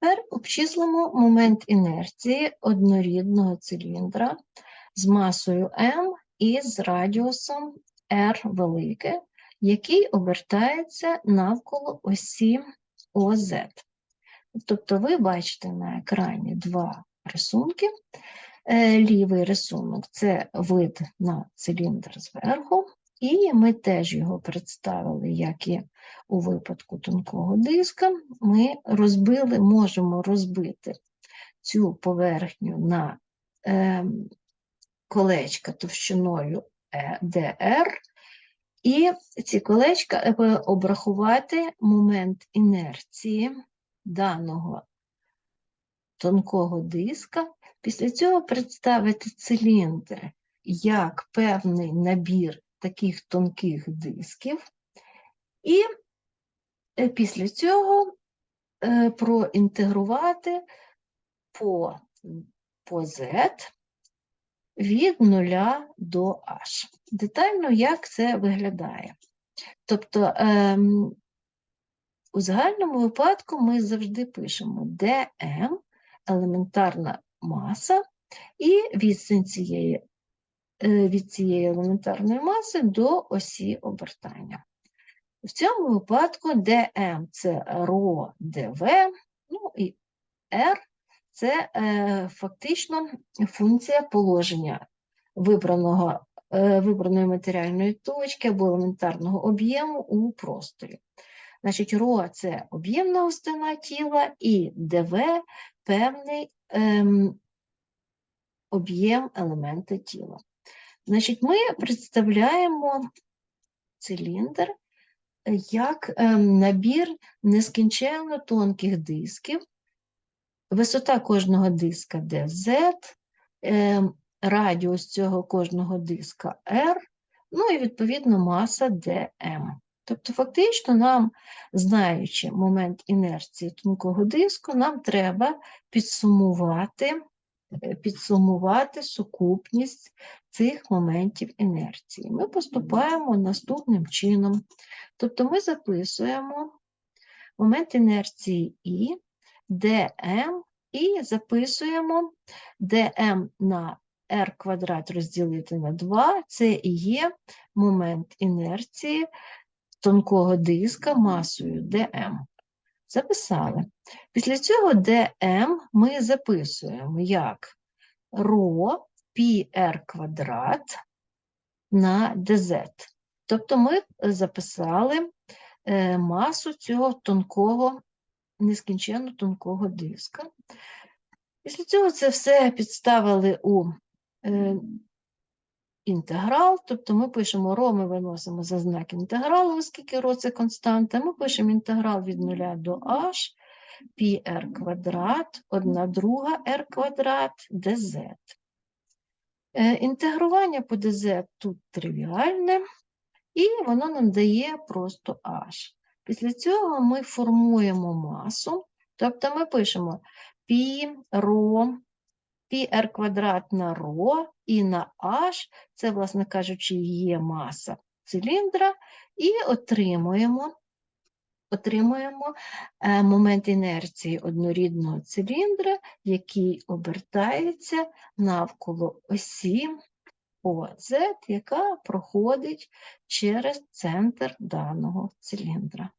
Тепер обчислимо момент інерції однорідного циліндра з масою М і з радіусом R велике, який обертається навколо осі ОЗ. Тобто ви бачите на екрані два рисунки. Е, Лівий рисунок це вид на циліндр зверху, і ми теж його представили, як і у випадку тонкого диска. Ми розбили, можемо розбити цю поверхню на е, колечка товщиною е, DR, і ці колечка е, обрахувати момент інерції даного тонкого диска. Після цього представити циліндр як певний набір таких тонких дисків, і е, після цього е, проінтегрувати по, по Z від 0 до H. Детально, як це виглядає. Тобто, ем, у загальному випадку ми завжди пишемо dm елементарна маса, і відстань цієї, від цієї елементарної маси до осі обертання. В цьому випадку dm це ρ dv, ну і r це е, фактично функція положення вибраного, е, вибраної матеріальної точки або елементарного об'єму у просторі. Значить, ρ – це об'ємна густина тіла, і dv – певний ем, об'єм елемента тіла. Значить, ми представляємо циліндр як набір нескінченно тонких дисків, висота кожного диска dz, радіус цього кожного диска r, ну і відповідно маса dm. Тобто, фактично, нам, знаючи момент інерції тонкого диску, нам треба підсумувати, підсумувати сукупність цих моментів інерції. Ми поступаємо наступним чином. Тобто ми записуємо момент інерції І, dm, і записуємо dm на r квадрат розділити на 2, це і є момент інерції тонкого диска масою dm. Записали. Після цього dm ми записуємо як ρ πr квадрат на dz. Тобто ми записали е, масу цього тонкого, нескінченно тонкого диска. Після цього це все підставили у е, інтеграл, тобто ми пишемо ро, ми виносимо за знак інтегралу, оскільки ро це константа, ми пишемо інтеграл від 0 до h, πr квадрат, 1 друга r квадрат, dz. Е, інтегрування по dz тут тривіальне, і воно нам дає просто h. Після цього ми формуємо масу, тобто ми пишемо π, ро, πr квадрат на ρ і на h, це, власне кажучи, є маса циліндра, і отримуємо отримуємо е, момент інерції однорідного циліндра, який обертається навколо осі ОЗ, яка проходить через центр даного циліндра.